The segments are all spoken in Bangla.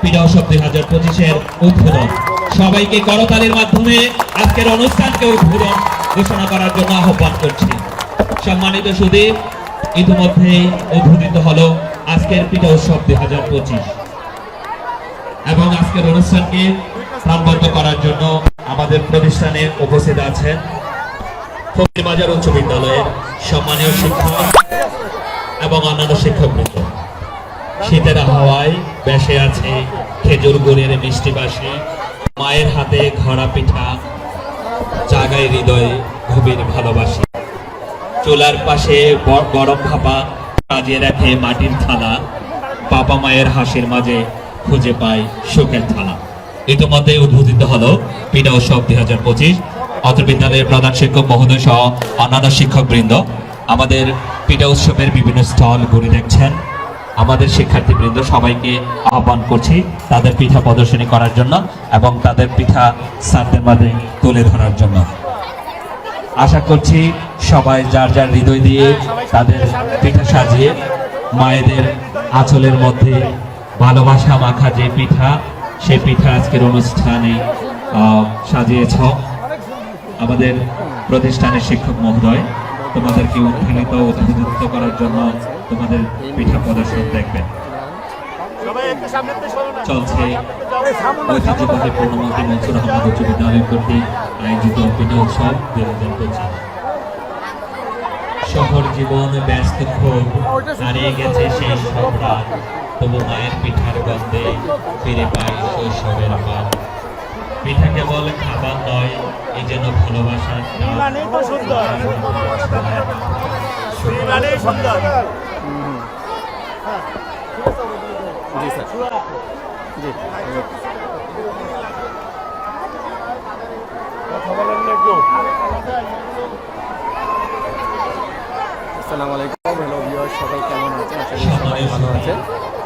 পিঠা উৎসব দুই হাজার পঁচিশের উদ্বোধন। সবাইকে করতালির মাধ্যমে আজকের অনুষ্ঠানকে উদ্বোধন ঘোষণা করার জন্য আহ্বান করছি। সম্মানিত সুদীপ ইতিমধ্যেই উদ্বোধিত হলো আজকের পিঠা উৎসব দুই হাজার পঁচিশ। এবং আজকের অনুষ্ঠানকে প্রাণবদ্ধ করার জন্য আমাদের প্রতিষ্ঠানে উপস্থিত আছেন ফকিরবাজার উচ্চ বিদ্যালয়ের সম্মানীয় শিক্ষক এবং অন্যান্য শিক্ষকবৃন্দ। শীতের হাওয়ায় বেসে আছে খেজুর গুড়ের মিষ্টি বাসি। মায়ের হাতে ঘড়া পিঠা, জাগায় হৃদয়ে গভীর ভালোবাসি। চুলার পাশে গরম ভাপা সাজিয়ে রাখে মাটির থালা। বাবা মায়ের হাসির মাঝে খুঁজে পায় সুখের থালা। ইতিমধ্যে উদ্বোধিত হলো পিঠা উৎসব দুই হাজার পঁচিশ অত্র বিদ্যালয়ের প্রধান শিক্ষক মহোদয় সহ অন্যান্য শিক্ষকবৃন্দ। আমাদের পিঠা উৎসবের বিভিন্ন স্থল ঘুরে দেখছেন। আমাদের শিক্ষার্থীবৃন্দ সবাইকে আহ্বান করছি তাদের পিঠা প্রদর্শনী করার জন্য এবং তাদের পিঠা স্যারদের মাঝে তুলে ধরার জন্য। আশা করছি সবাই যার যার হৃদয় দিয়ে তাদের পিঠা সাজিয়ে মায়েদের আঁচলের মধ্যে ভালোবাসা মাখা যে পিঠা সেই পিঠা আজকের অনুষ্ঠানে সাজিয়েছ। আমাদের প্রতিষ্ঠানের শিক্ষক মহোদয় তোমাদেরকে উৎফুল্লিত উদ্বোধিত করার জন্য তোমাদের পিঠা প্রদর্শন দেখবেন। চলছে ঐতিহ্যবাহী পূর্ণমন্ত্রী মনসুর আহমদ উচ্চ বিদ্যালয় কর্তৃক আয়োজিত পিঠা উৎসব দুই হাজার পঁচিশ শহর জীবন ব্যস্ত ক্ষোভ হারিয়ে গেছে সেই তবু মায়ের পিঠার গন্ধে ফিরে পাই শৈশবের পান পিঠা কেবল খাবার নয় এই যেন ভালোবাসার নাম। মানেই তো সুন্দর। মানেই সুন্দর। জি স্যার। জি। কথা বলেন একটু। আসসালামু আলাইকুম। হ্যালো ভিউয়ার সবাই কেমন আছেন? আশা করি সবাই ভালো আছেন।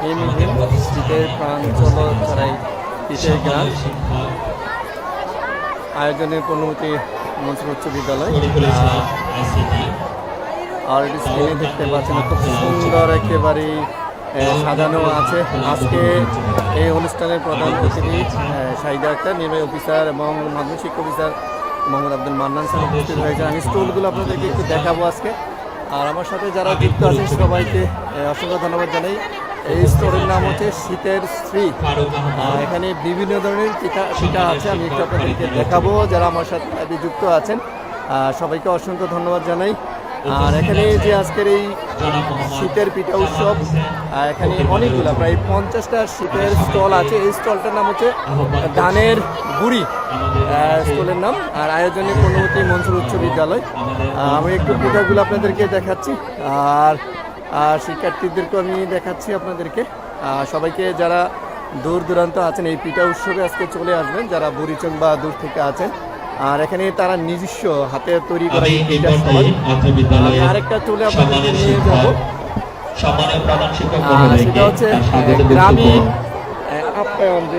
এই মুহূর্তে শীতের প্রাঞ্চল ছড়াই শীতের গান। আয়োজনের পূর্ণমতি মনসুর উচ্চ বিদ্যালয় আর দেখতে পাচ্ছেন, খুব সুন্দর একেবারে সাজানো আছে। আজকে এই অনুষ্ঠানের প্রধান অতিথি শাহিদা আক্তার, নির্বাহী অফিসার এবং মাধ্যমিক শিক্ষা অফিসার মোহাম্মদ আব্দুল মান্নান স্যার উপস্থিত হয়েছে আমি স্টলগুলো আপনাদেরকে একটু দেখাবো আজকে। আর আমার সাথে যারা যুক্ত আছেন সবাইকে অসংখ্য ধন্যবাদ জানাই। এই স্টোরের নাম হচ্ছে শীতের শ্রী এখানে বিভিন্ন ধরনের পিঠা পিঠা আছে, আমি একটু আপনাদেরকে দেখাবো যারা আমার সাথে যুক্ত আছেন। সবাইকে অসংখ্য ধন্যবাদ জানাই। আর এখানে যে আজকের এই শীতের পিঠা উৎসব এখানে অনেকগুলো, প্রায় পঞ্চাশটা শীতের স্টল আছে। এই স্টলটার নাম হচ্ছে ধানের গুড়ি। স্টলের নাম। আর আয়োজনে পূর্ণবতী মনসুর উচ্চ বিদ্যালয়। আমি একটু পিঠাগুলো আপনাদেরকে দেখাচ্ছি। আর আর শিক্ষার্থীদেরকেও আমি দেখাচ্ছি আপনাদেরকে। সবাইকে যারা দূর দূরান্ত আছেন এই পিঠা উৎসবে আজকে চলে আসবেন যারা বুড়িচং বা দূর থেকে আছেন। আর এখানে তারা নিজস্ব হাতে তৈরি করা আরেকটা চলে আপনাদেরকে নিয়ে যাব। সেটা হচ্ছে গ্রামীণ বক্তব্য। আহ, আপ্যায়ন যে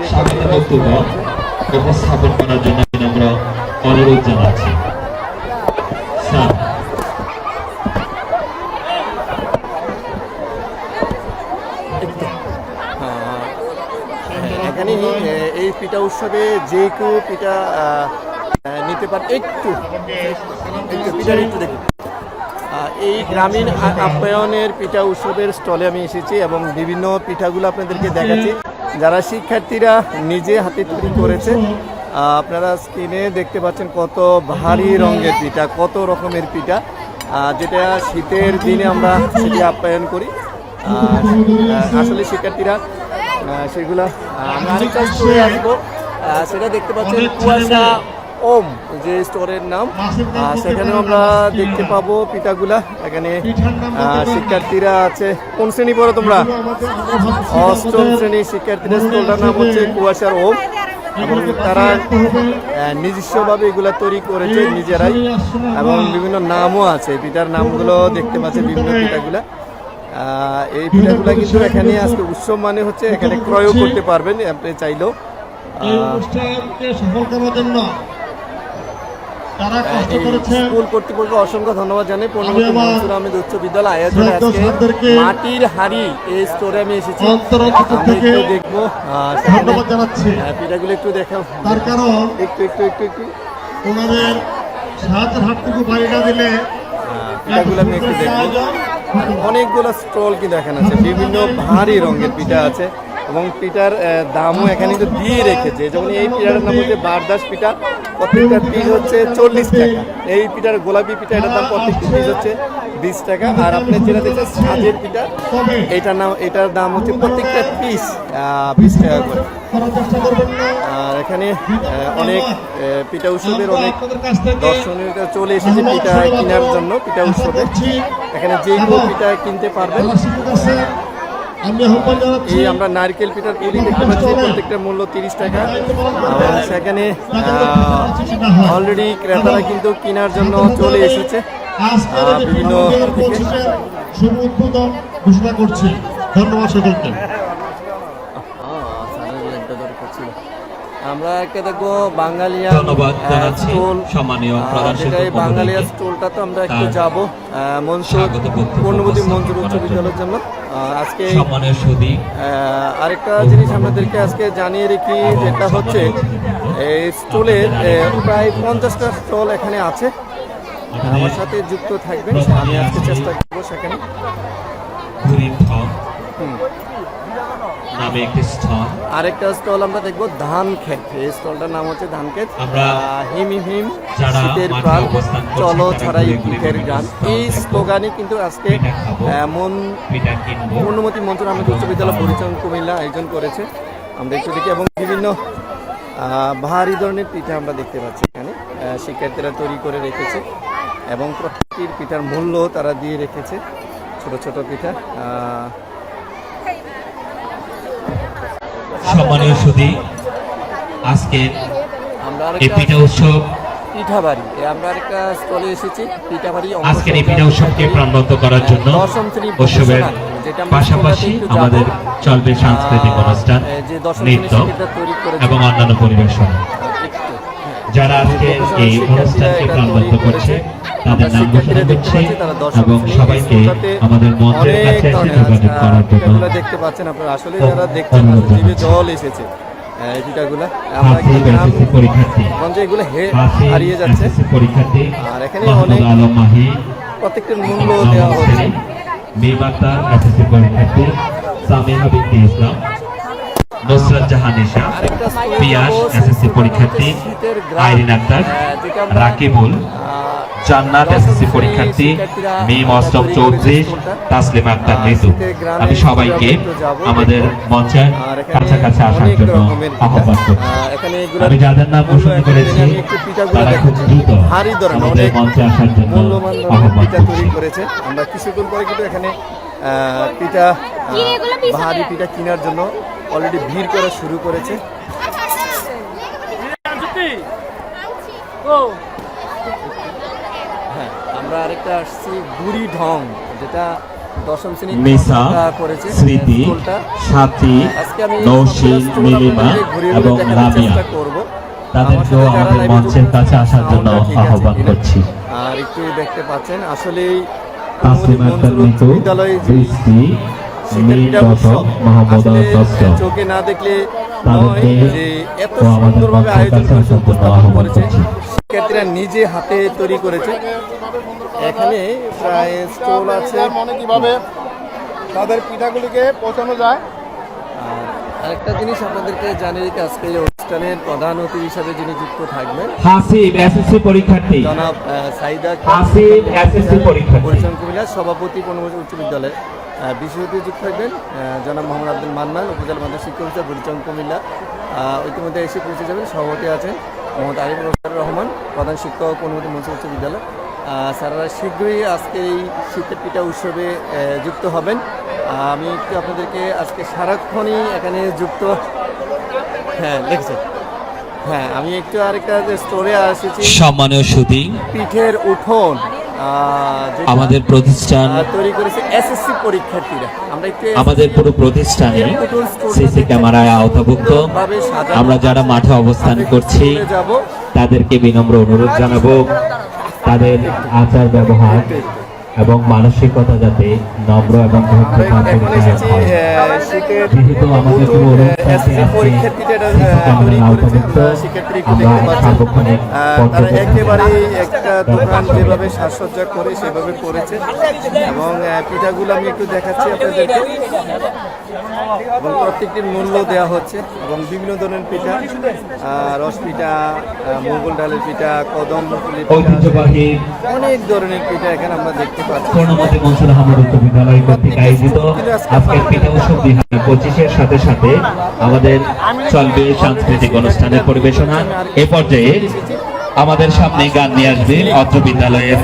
উপস্থাপন করার জন্য অনুরোধ জানাচ্ছি। পিঠা উৎসবে যে কেউ পিঠা নিতে পারে, একটু একটু, পিঠার একটু দেখুন। এই গ্রামীণ আপ্যায়নের পিঠা উৎসবের স্টলে আমি এসেছি এবং বিভিন্ন পিঠাগুলো আপনাদেরকে দেখাচ্ছি। যারা শিক্ষার্থীরা নিজে হাতে তৈরি করেছে আপনারা স্ক্রিনে দেখতে পাচ্ছেন কত ভারী রঙের পিঠা, কত রকমের পিঠা। যেটা শীতের দিনে আমরা সেটি আপ্যায়ন করি। আসলে শিক্ষার্থীরা সেগুলা আরেকটা স্টোরে আসব। সেটা দেখতে পাচ্ছেন কুয়াশা ওম যে স্টোরের নাম। সেখানেও আমরা দেখতে পাবো পিঠাগুলা। এখানে শিক্ষার্থীরা আছে। কোন শ্রেণি পড়ো তোমরা? অষ্টম শ্রেণির শিক্ষার্থীদের স্কুলটার নাম হচ্ছে কুয়াশার ওম। এবং তারা নিজস্বভাবে এগুলা তৈরি করেছে নিজেরাই। এবং বিভিন্ন নামও আছে। পিঠার নামগুলো দেখতে পাচ্ছে বিভিন্ন পিঠাগুলা। এই পিঠাগুলা কিন্তু এখানে আজকে উৎসব মানে হচ্ছে এখানে ক্রয়ও করতে পারবেন আপনি চাইলেও। সফল করার জন্য স্কুল কর্তৃপক্ষ অসংখ্য ধন্যবাদ জানাই। পূর্ণবতী মনসুর আহমেদ উচ্চ বিদ্যালয় আয়োজনে আজকে মাটির হাড়ি এই স্টোরে আমি এসেছি। একটু দেখব। ধন্যবাদ জানাচ্ছি। পিঠাগুলো একটু দেখাও। তার কারণ একটু একটু একটু একটু। ওনাদের সাহায্যের হাতটুকু বাড়ি দিলে পিঠাগুলো আমি একটু দেখব। অনেকগুলো স্টল কিন্তু এখানে আছে? বিভিন্ন ভারী রঙের পিঠা আছে। এবং পিঠার দামও এখানে কিন্তু দিয়ে রেখেছে। যেমন এই পিঠাটার নাম হচ্ছে বারদাস পিঠা প্রত্যেকটা পিস হচ্ছে চল্লিশ টাকা। এই পিঠার গোলাপি পিঠা, এটার দাম প্রত্যেকটা পিস হচ্ছে বিশ টাকা। আর আপনি যেটা দেখছেন সাজের পিঠা, এটার নাম, এটার দাম হচ্ছে প্রত্যেকটা পিস বিশ টাকা করে। আর এখানে অনেক পিঠা উৎসবের অনেক দর্শনীয়রা চলে এসেছে পিঠা কেনার জন্য, পিঠা উৎসবে। এখানে যে কেউ পিঠা কিনতে পারবেন আমি আহ্বান জানাচ্ছি। আমরা নারকেল পিঠার পুলি দেখতে পাচ্ছি। প্রত্যেকটার মূল্য তিরিশ টাকা। এবং সেখানে অলরেডি ক্রেতারা কিন্তু কেনার জন্য চলে এসেছে। বিভিন্ন শুভ উদ্বোধন ঘোষণা করছি। ধন্যবাদ সকলকে। আমরা একটা দেখব বাঙালিয়া ধন্যবাদ আহ, জানাচ্ছি। স্টোল, সম্মানীয় প্রধান শিক্ষক বাঙালিয়া। স্টোলটা তো আমরা একটু যাব মনসুর উপস্থাপন মঞ্জুর উচ্চ। বিদ্যালয়ের জন্য। আজকে আরেকটা জিনিস আপনাদেরকে আজকে জানিয়ে রেখি যেটা হচ্ছে এই স্টলের প্রায় পঞ্চাশটা স্টল এখানে আছে। আমার সাথে যুক্ত থাকবেন আমি আজকে চেষ্টা করব সেখানে। নামে একটি স্থান আরেকটা স্টল আমরা দেখব ধান ক্ষেত এই স্টলটার নাম হচ্ছে ধান ক্ষেত আমরা আহ, হিম হিম শীতের প্রাণ চলো ছাড়াই বিভিন্ন গান। এই দেখব। স্লোগানে কিন্তু আজকে। আহ, মন পূর্ণমতি মঞ্চুর আহমেদ উচ্চ বিদ্যালয় পরিচয় কুমিল্লা আয়োজন করেছে। আমরা একটু দেখি এবং বিভিন্ন আহ, ভারী ধরনের পিঠা আমরা দেখতে পাচ্ছি এখানে। আহ, শিক্ষার্থীরা তৈরি করে রেখেছে এবং প্রত্যেকটির পিঠার মূল্য তারা দিয়ে রেখেছে ছোট ছোট পিঠা। সম্মানীয় সুদী আজকের আমরা এই পিঠা উৎসব পিঠা বাড়ি আমরা স্টলে এসেছি পিঠা বাড়ি আজকের এই পিঠা উৎসবকে প্রাণবন্ত করার জন্য উৎসবের পাশাপাশি একটু। আমাদের চলবে সাংস্কৃতিক অনুষ্ঠান নৃত্য। এবং অন্যান্য পরিবেশন হ্যাঁ। যারা আজকে এই অনুষ্ঠানকে প্রাণবন্ত করছে তাদের নাম ঘোষণা করছে এবং সবাইকে আমাদের মঞ্চের কাছে এসে যোগাযোগ করার জন্য দেখতে পাচ্ছেন আপনারা। আসলে যারা দেখছেন জল এসেছে। আমরা গ্রাম এগুলো হারিয়ে যাচ্ছে। আর এখানে অনেক মূল্য দেওয়া হচ্ছে। এসএসসি পরীক্ষার্থী। সামিহা বিনতে ইসলাম। নুসরাত জাহান ইশা পিয়াস এসএসসি পরীক্ষার্থী। আইরিন আক্তার রাকিবুল। জান্নাত এসএসসি পরীক্ষার্থী মিম আমরা অষ্টম চৌত্রিশ। তাসলিম আক্তার মৃদু। আমি সবাইকে আমাদের মঞ্চের কাছাকাছি আসার জন্য আহ্বান করছি। এখানে আমি যাদের নাম ঘোষণা করেছি তারা খুব দ্রুত আমাদের মঞ্চে আসার জন্য আহ্বান করছি তৈরি করেছে। আমরা কিছুক্ষণ পরে কিন্তু এখানে আহ, পিঠা ভারী পিঠা কেনার জন্য অলরেডি ভিড় করা শুরু করেছে। হ্যাঁ আমরা আরেকটা আসছি বুড়ি ঢং যেটা দশম শ্রেণি মিসা করেছে স্মৃতি সাথী নৌশি নীলিমা ঘুরে ঘুরে এবং। তাদেরকেও আমাদের মঞ্চের কাছে আসার জন্য আহ্বান করছি। আর একটু দেখতে পাচ্ছেন আসলে চোখে না দেখলে এত সুন্দরভাবে আয়োজন করছি। শিক্ষার্থীরা নিজে হাতে তৈরি করেছে। এখানে প্রায় স্টল আছে। মনে কীভাবে তাদের পিঠাগুলিকে পৌঁছানো যায়। আর আরেকটা জিনিস আপনাদেরকে জানিয়ে রেখে আজকে এই অনুষ্ঠানের প্রধান অতিথি হিসাবে যিনি যুক্ত থাকবেন হাসিব এসএসসি পরীক্ষার্থী। জনাব সাইদা হাসিব এসএসসি পরীক্ষার্থী। পরিচালন কুমিল্লা সভাপতি পূর্ণমোচী উচ্চ বিদ্যালয়। বিশেষ অতিথি যুক্ত থাকবেন জনাব মোহাম্মদ আব্দুল মান্নান উপজেলা মাধ্যমিক শিক্ষক হিসাবে পরিচালন কুমিল্লা। ইতিমধ্যে এসে পৌঁছে যাবেন সভাপতি আছেন মোহাম্মদ আরিফ রোস্তার রহমান প্রধান শিক্ষক অনুমতি মঞ্চ উচ্চ বিদ্যালয়। স্যাররা শীঘ্রই আজকে এই শীতের পিঠা উৎসবে যুক্ত হবেন। আমি একটু আপনাদেরকে আজকে সারাক্ষণই এখানে যুক্ত। হ্যাঁ লিখছে হ্যাঁ আমি একটু আরেকটা স্টোরে এসেছি। সম্মানীয় সুদী পিঠের উঠোন আমাদের প্রতিষ্ঠান তৈরি করেছে এসএসসি পরীক্ষার্থীরা। আমরা একটু আমাদের পুরো প্রতিষ্ঠানে সিসি ক্যামেরায় আওতাভুক্ত। আমরা যারা মাঠে অবস্থান করছি যাব। তাদেরকে বিনম্র অনুরোধ জানাব। তাদের আচার ব্যবহার এবং মানসিকতা যাতে নম্র এবং শীতের যেহেতু আমাদের কোনো আমরা শিক্ষার্থী একটু আমরা দেখতে পাচ্ছি সার্বক্ষণিক তারা একেবারেই একটা দোকান যেভাবে সাজসজ্জা করে সেভাবে করেছে। এবং পিঠাগুলো আমি একটু দেখাচ্ছি আপনাদেরকে। এবং প্রত্যেকটির মূল্য দেওয়া হচ্ছে। এবং বিভিন্ন ধরনের পিঠা আহ, রস পিঠা মুগল ডালের পিঠা কদম পিঠা অনেক ধরনের পিঠা এখানে আমরা দেখতে পূর্ণমতি মনসুর আহমদ উচ্চ বিদ্যালয় কর্তৃক আয়োজিত আজকের পিঠা উৎসব দুই হাজার পঁচিশের সাথে সাথে আমাদের চলবে সাংস্কৃতিক অনুষ্ঠানের পরিবেশনা। এ পর্যায়ে আমাদের সামনে গান নিয়ে আসবে অত্র বিদ্যালয়ের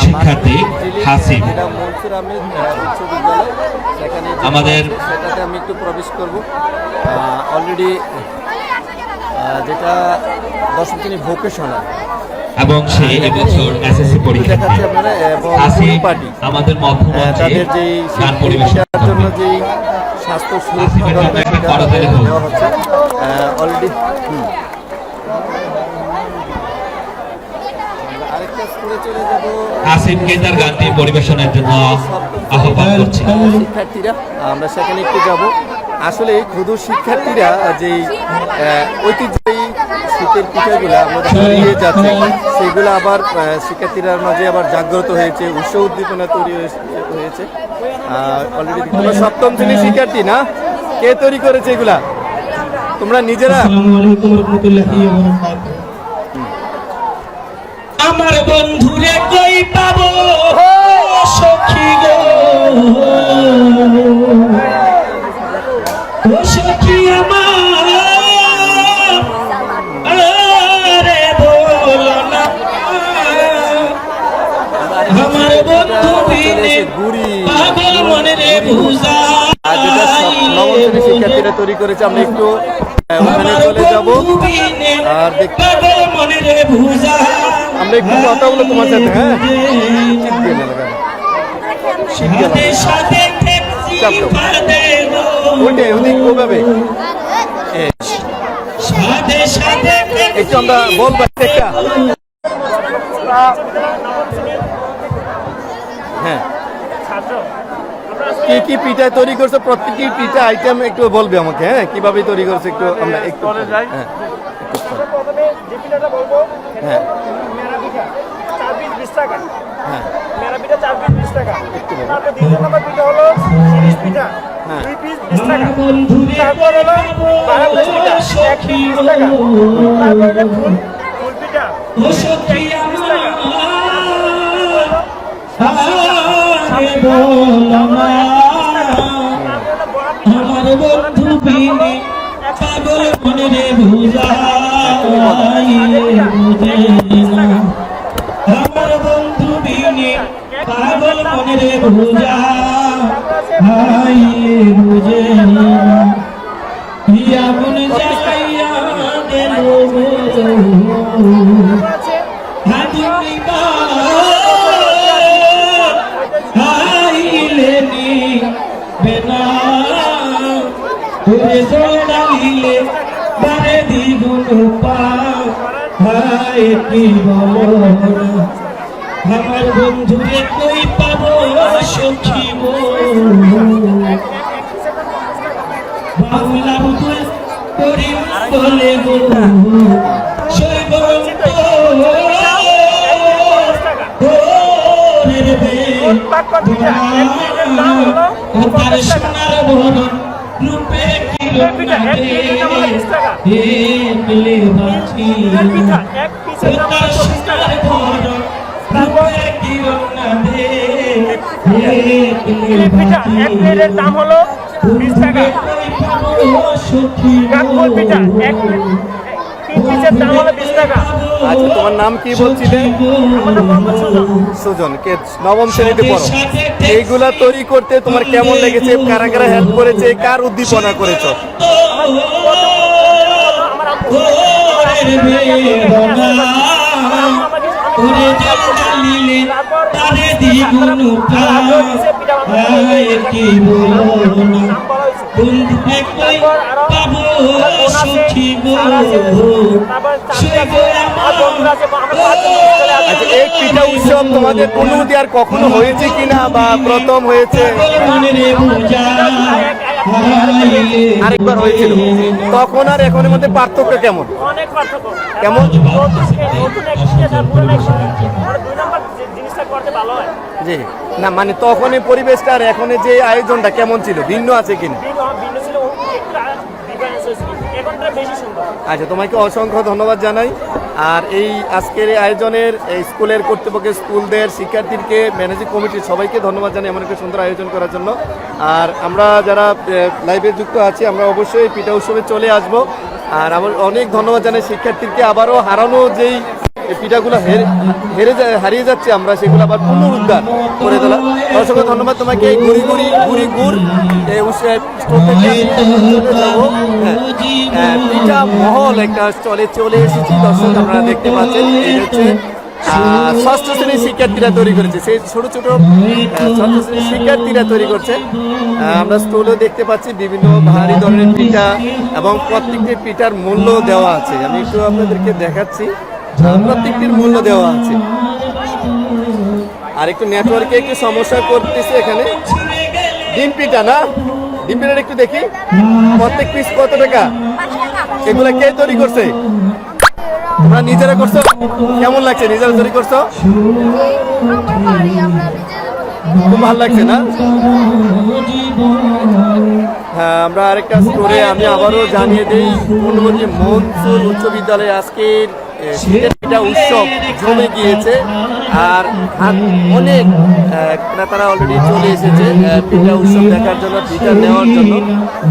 শিক্ষার্থী হাসিব। আমাদের- সেটাতে আমি একটু প্রবেশ করব। অলরেডি যেটা দশম শ্রেণি ভোকেশনাল এবং সে এবছর এসএসসি এবং আসি পার্টি আমাদের মধ্যমঞ্চে গান পরিবেশন জন্য। যেই স্বাস্থ্য সুরক্ষা। দেওয়া হচ্ছে অলরেডি আসিফকে তার গানটি পরিবেশনের জন্য আহ্বান করছি। শিক্ষার্থীরা আমরা সেখানে একটু যাব। আসলে ক্ষুদ্র শিক্ষার্থীরা যেই আহ, ঐতিহ্যবাহী শীতের পিঠাগুলো আমাদের হারিয়ে যাচ্ছে সেগুলো আবার আহ, শিক্ষার্থীরার মাঝে আবার জাগ্রত হয়েছে উৎস উদ্দীপনা তৈরি হয়েছে- হয়েছে। অলরেডি তোমরা সপ্তম শ্রেণির শিক্ষার্থী না? কে তৈরি করেছে এগুলা? তোমরা নিজেরা? আমার বন্ধুরে কই পাবো সখী গো? ও সখী আমার আর যেটা নবম শ্রেণির শিক্ষার্থীরা তৈরি করেছে আমরা একটু ওখানে চলে যাব। আর দেখ- পাগল রে বুঝা আমরা একটু কথা বলো তোমার সাথে হ্যাঁ। ওইটাই ওদিক ওভাবে। একটু আমরা বলব একটা। কি কি পিঠা তৈরি করছ? প্রত্যেকটি পিঠা আইটেম একটু বলবে আমাকে হ্যাঁ? কীভাবে তৈরি করছ একটু আমরা একটু চলে যাই। হ্যাঁ প্রথমে যে পিঠাটা বলব হ্যাঁ। মেরা পিঠা। চার পিস বিশ টাকা। হ্যাঁ। মেরা পিঠা চার পিস বিশ টাকা। তারপর দ্বিতীয় নম্বর পিঠা হলো তিরিশ পিঠা। হ্যাঁ। দুই পিস বিশ টাকা। তারপর হলো বারাবুল পিঠা। এক সখী পিস বিশ টাকা। তারপর ফুল ফুল পিঠা ও সখী আমার আরে বলো না আমার বন্ধু বিনে পাগল মনে রে বুঝাই বুঝে না আমার বন্ধু বিনে পাগল মনে রে বুঝা হাই বুঝে না। ইয়া মন যাইয়া দেল হাজুনি কা আইলে নি বেনা ওরে জোড়াইলে বারে দ্বিগুণ পা হায় কি বলো আমার বন্ধুরে কই পাবো সখী বাংলা করি বলে গো ও তার সোনার বরণ রূপে কিরণ পিঠা, এক পিসের দাম হলো বিশ টাকা। হে মিলে বাঁচি সোনার বরণ রূপে দে হে পিঠা বাঁচি। দাম হলো বিশ টাকা। কাকফল পিঠা। পিসের দাম হলো বিশ টাকা আচ্ছা তোমার নাম কি বলছিলে সুজন কে নবম শ্রেণীতে পড়ো এইগুলা তৈরি করতে তোমার কেমন লেগেছে কারা কারা হেল্প করেছে কার উদ্দীপনা করেছ আমার আম্মু ও ওরে তারে দ্বিগুণ প্রাণ কি বলো না। বন্ধু একটাই পাবো সুখী গো শুইব আচ্ছা এই পিঠা উৎসব তোমাদের অনুমতি আর কখনো হয়েছে কিনা বা প্রথম হয়েছে? আরেকবার হয়েছিল। তখন আর এখনের মধ্যে পার্থক্য কেমন? অনেক পার্থক্য। কেমন? হয় জি। না মানে তখন পরিবেশটা আর এখনের যে আয়োজনটা কেমন ছিল? ভিন্ন আছে কিনা? সুন্দর। আচ্ছা তোমাকে অসংখ্য ধন্যবাদ জানাই। আর এই আজকের এই আয়োজনের, এই স্কুলের কর্তৃপক্ষের স্কুলদের শিক্ষার্থীকে ম্যানেজিং কমিটির সবাইকে ধন্যবাদ জানাই এমন একটা সুন্দর আয়োজন করার জন্য। আর আমরা যারা লাইভে যুক্ত আছি, আমরা অবশ্যই পিঠা উৎসবে চলে আসব। আর আমার অনেক ধন্যবাদ জানাই শিক্ষার্থীকে আবারও হারানো যেই পিঠাগুলো হেরে হারিয়ে যাচ্ছে আমরা সেগুলো আবার পুনরুদ্ধার করে তোলা। অসংখ্য ধন্যবাদ তোমাকে। এই গুড়ি গুড়ি গুড়ি গুড় হ্যাঁ হ্যাঁ, পিঠা মহল একটা স্টলে চলে এসেছি। দর্শক আপনারা দেখতে পাচ্ছেন হচ্ছে ষষ্ঠ শ্রেণির শিক্ষার্থীরা তৈরি করেছে। সেই ছোট ছোট ষষ্ঠ শ্রেণির শিক্ষার্থীরা তৈরি করছে। আমরা স্টলেও দেখতে পাচ্ছি বিভিন্ন ভারী ধরনের পিঠা এবং প্রত্যেকটি পিঠার মূল্য দেওয়া আছে। আমি একটু আপনাদেরকে দেখাচ্ছি। প্রত্যেকটির মূল্য দেওয়া আছে। আর একটু নেটওয়ার্কে একটু সমস্যা করতেছে এখানে। ডিম পিঠা না? ডিম পিঠাটা একটু দেখি। প্রত্যেক পিস কত টাকা? এগুলা কে তৈরি করছে? তোমরা নিজেরা করছ? কেমন লাগছে? নিজেরা তৈরি করছ? খুব ভালো লাগছে না? হ্যাঁ আমরা আরেকটা স্টোরে আমি আবারও জানিয়ে দিই। পূর্ণবর্তী মনসুর উচ্চ বিদ্যালয়ে আজকের এ, শীতের পিঠা উৎসব জমে গিয়েছে। আর অনেক ক্রেতারা অলরেডি চলে এসেছে পিঠা উৎসব দেখার জন্য পিঠা নেওয়ার জন্য।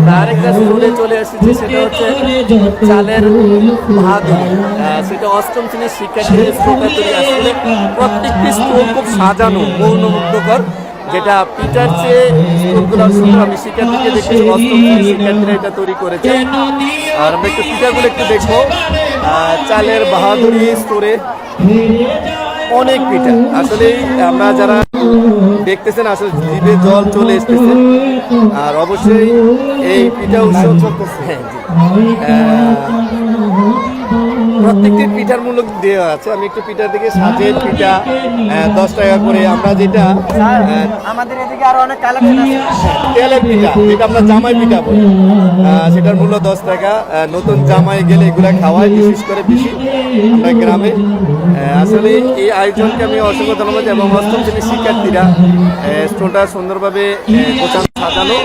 তা আরেকটা স্টোরে চলে এসেছে সেটা হচ্ছে চালের বাহাদুর সেটা অষ্টম শ্রেণির শিক্ষার্থীদের স্টোরটা তৈরি আসলে প্রত্যেকটি স্টোর খুব সাজানো মৌনমুগ্ধকর যেটা পিটার চেয়ে সুন্দর। আমি শিক্ষার্থীকে দেখেছি অষ্টম শ্রেণির শিক্ষার্থীরা এটা তৈরি করেছে। আর আমরা একটু পিঠাগুলো একটু দেখব। চালের বাহাদুরি স্টোরে অনেক পিঠা। আসলে আমরা যারা দেখতেছেন আসলে জিভে জল চলে এসতেছে আর অবশ্যই এই পিঠা উৎসব চলতেছে। হ্যাঁ, প্রত্যেকটি পিঠার মূল্য দেওয়া আছে। আমি একটু পিঠার দিকে সাজের পিঠা দশ টাকা করে আমরা যেটা আমাদের এদিকে আরও অনেক কালেকশন আছে। তেলের পিঠা যেটা আমরা জামাই পিঠা বলি। সেটার মূল্য দশ টাকা। নতুন জামাই গেলে এগুলা খাওয়াই বিশেষ করে বেশি। আমরা গ্রামে আসলে এই আয়োজনকে আমি অসংখ্য ধন্যবাদ এবং অষ্টম শ্রেণির শিক্ষার্থীরা স্টোনটা সুন্দরভাবে সাজানো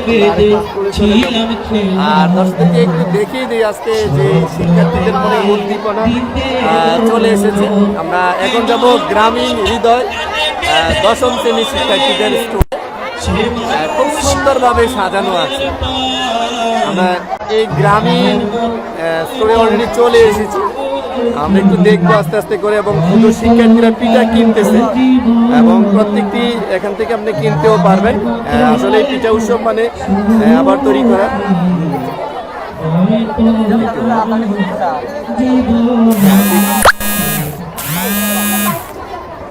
আর দর্শকদেরকে একটু দেখিয়ে দিই আজকে যে শিক্ষার্থীদের মনে উদ্দীপনা চলে এসেছে। আমরা এখন যাব গ্রামীণ হৃদয় দশম শ্রেণির শিক্ষার্থীদের খুব সুন্দরভাবে সাজানো আছে। আমরা এই গ্রামীণ স্টোরে অলরেডি চলে এসেছি। আমরা একটু দেখব আস্তে আস্তে করে এবং শুধু শিক্ষার্থীরা পিঠা কিনতেছে। এবং প্রত্যেকটি এখান থেকে আপনি কিনতেও পারবেন। আসলে পিঠা উৎসব মানে আবার তৈরি করা।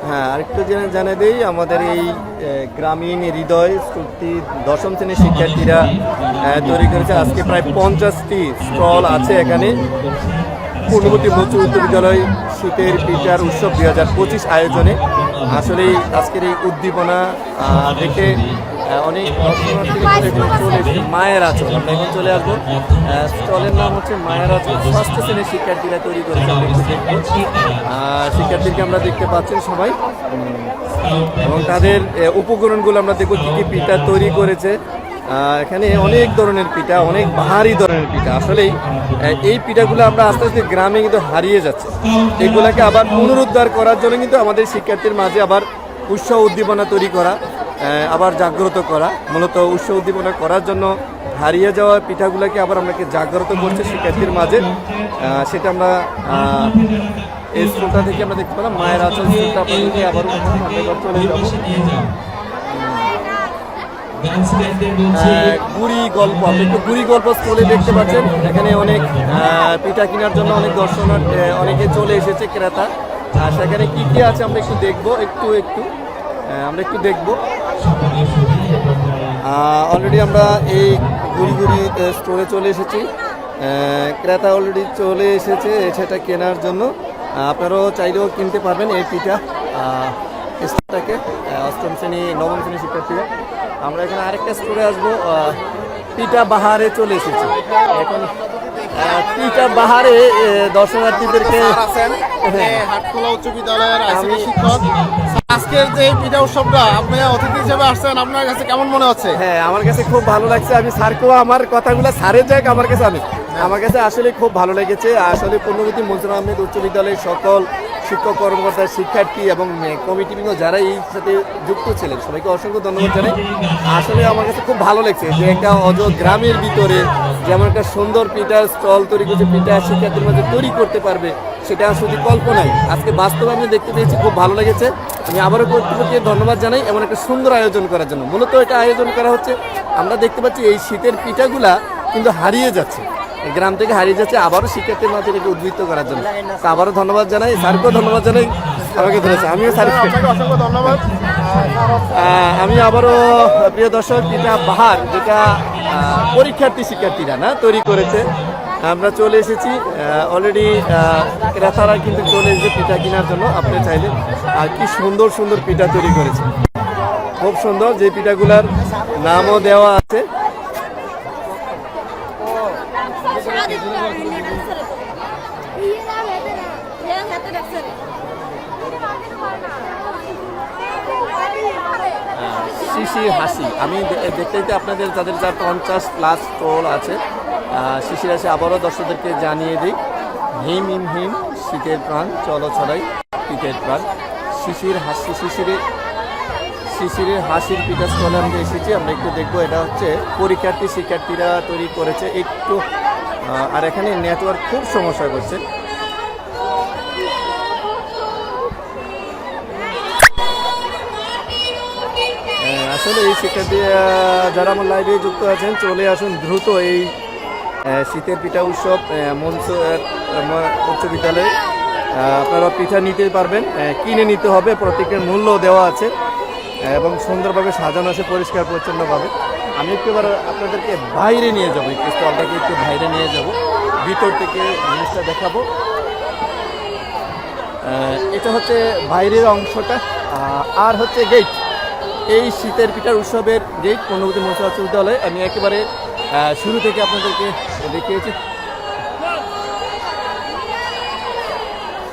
হ্যাঁ আরেকটু জেনে জানিয়ে দিই, আমাদের এই গ্রামীণ হৃদয় স্কুলটি দশম শ্রেণির শিক্ষার্থীরা তৈরি করেছে। আজকে প্রায় পঞ্চাশটি স্টল আছে এখানে। পূর্ণবর্তী মৎস্য উচ্চ বিদ্যালয় শীতের পিঠার উৎসব দুই হাজার পঁচিশ আয়োজনে আসলে আজকের এই উদ্দীপনা দেখে অনেক মায়ের আচরণ। আমরা এখন চলে আসব স্টলের নাম হচ্ছে মায়ের আচল ষষ্ঠ শ্রেণির শিক্ষার্থীরা তৈরি করেছে শিক্ষার্থীকে আমরা দেখতে পাচ্ছেন সবাই। এবং তাদের উপকরণগুলো আমরা দেখব কি কি পিঠা তৈরি করেছে। এখানে অনেক ধরনের পিঠা, অনেক ভারী ধরনের পিঠা। আসলেই এই পিঠাগুলো আমরা আস্তে আস্তে গ্রামে কিন্তু হারিয়ে যাচ্ছে। এগুলাকে আবার পুনরুদ্ধার করার জন্য কিন্তু আমাদের শিক্ষার্থীর মাঝে আবার উৎসাহ উদ্দীপনা তৈরি করা আবার জাগ্রত করা। মূলত উৎসাহ উদ্দীপনা করার জন্য হারিয়ে যাওয়া পিঠাগুলোকে আবার আমাকে জাগ্রত করছে শিক্ষার্থীর মাঝে? সেটা আমরা এই স্কুলটা থেকে আমরা দেখতে পেলাম। মায়ের আচরণ এবার চলে যাব গুড়ি গল্প আপনি একটু গুড়ি গল্প স্কুলে দেখতে পাচ্ছেন। এখানে অনেক পিঠা কেনার জন্য অনেক দর্শনার্থী অনেকে চলে এসেছে ক্রেতা। আর সেখানে কি কি আছে আমরা একটু দেখব একটু একটু আমরা একটু দেখব। অলরেডি আমরা এই গুড়ি গুড়ি স্টোরে চলে এসেছি। ক্রেতা অলরেডি চলে এসেছে সেটা কেনার জন্য। আপনারাও চাইলেও কিনতে পারবেন এই পিঠা স্টোরটাকে অষ্টম শ্রেণি নবম শ্রেণি শিক্ষার্থীরা। আমরা এখানে আরেকটা স্টোরে আসব পিঠা বাহারে চলে এসেছি। এখন পিঠা বাহারে দর্শনার্থীদেরকে হ্যাঁ। হাটখোলা উচ্চ বিদ্যালয়ের আইসিটি শিক্ষক। আজকের যে পিঠা উৎসবটা আপনি অতিথি হিসেবে আসছেন আপনার কাছে কেমন মনে হচ্ছে? হ্যাঁ আমার কাছে খুব ভালো লাগছে। আমি স্যারকেও আমার কথাগুলো স্যারের যাক আমার কাছে আমি আমার কাছে আসলে খুব ভালো লেগেছে। আসলে পূর্ণবতী মনসুর আহমেদ উচ্চ বিদ্যালয়ের সকল শিক্ষক, কর্মকর্তা, শিক্ষার্থী এবং কমিটি বৃন্দ যারা এই সাথে যুক্ত ছিলেন, সবাইকে অসংখ্য ধন্যবাদ জানাই। আসলে আমার কাছে খুব ভালো লাগছে যে একটা অজ গ্রামের ভিতরে যেমন একটা সুন্দর পিঠা স্টল তৈরি করছে পিঠা শিক্ষার্থীর মধ্যে তৈরি করতে পারবে, সেটা শুধু কল্পনাই। আজকে বাস্তবে আমি দেখতে পেয়েছি, খুব ভালো লেগেছে। আমি আবারও কর্তৃপক্ষকে ধন্যবাদ জানাই এমন একটা সুন্দর আয়োজন করার জন্য। মূলত এটা আয়োজন করা হচ্ছে, আমরা দেখতে পাচ্ছি এই শীতের পিঠাগুলা কিন্তু হারিয়ে যাচ্ছে। গ্রাম থেকে হারিয়ে যাচ্ছে আবারও শিক্ষার্থীর মাঝে এটাকে উদ্বৃত্ত করার জন্য। তা আবারও ধন্যবাদ জানাই স্যারকেও ধন্যবাদ জানাই আমাকে ধরেছে আমিও স্যার অসংখ্য ধন্যবাদ। আমি আবারও প্রিয় দর্শক পিঠা বাহার যেটা পরীক্ষার্থী শিক্ষার্থীরা না তৈরি করেছে আমরা চলে এসেছি অলরেডি ক্রেতারা কিন্তু চলে এসেছে পিঠা কেনার জন্য আপনি চাইলে আর কি সুন্দর সুন্দর পিঠা তৈরি করেছে। খুব সুন্দর যে পিঠাগুলার নামও দেওয়া আছে। শিশির হাসি। আমি দেখতে দেখতে আপনাদের তাদের যা পঞ্চাশ প্লাস স্টল আছে শিশির হাসি আবারও দর্শকদেরকে জানিয়ে দিই, হিম হিম হিম, শীতের প্রাণ, চলো ছড়াই শীতের প্রাণ। শিশির হাসি, শিশিরে, শিশিরের হাসির পিঠা স্টলে আমরা এসেছি, আমরা একটু দেখব, এটা হচ্ছে পরীক্ষার্থী, শিক্ষার্থীরা তৈরি করেছে, একটু আর এখানে নেটওয়ার্ক খুব সমস্যা করছে। আসলে এই শিক্ষার্থী যারা আমার লাইভে যুক্ত আছেন, চলে আসুন দ্রুত এই শীতের পিঠা উৎসব মঞ্চ উচ্চ বিদ্যালয়ে। আপনারা পিঠা নিতে পারবেন কিনে নিতে হবে, প্রত্যেকের মূল্য দেওয়া আছে এবং সুন্দরভাবে সাজানো আছে, পরিষ্কার, পরিচ্ছন্নভাবে। আমি একটু এবার আপনাদেরকে বাইরে নিয়ে যাব একটু স্টলটাকে একটু বাইরে নিয়ে যাব। ভিতর থেকে জিনিসটা দেখাবো। এটা হচ্ছে বাইরের অংশটা আর হচ্ছে গেট এই শীতের পিঠার উৎসবের যে পণ্যবতী মহিলা বিদ্যালয় আমি একেবারে শুরু থেকে আপনাদেরকে দেখিয়েছি।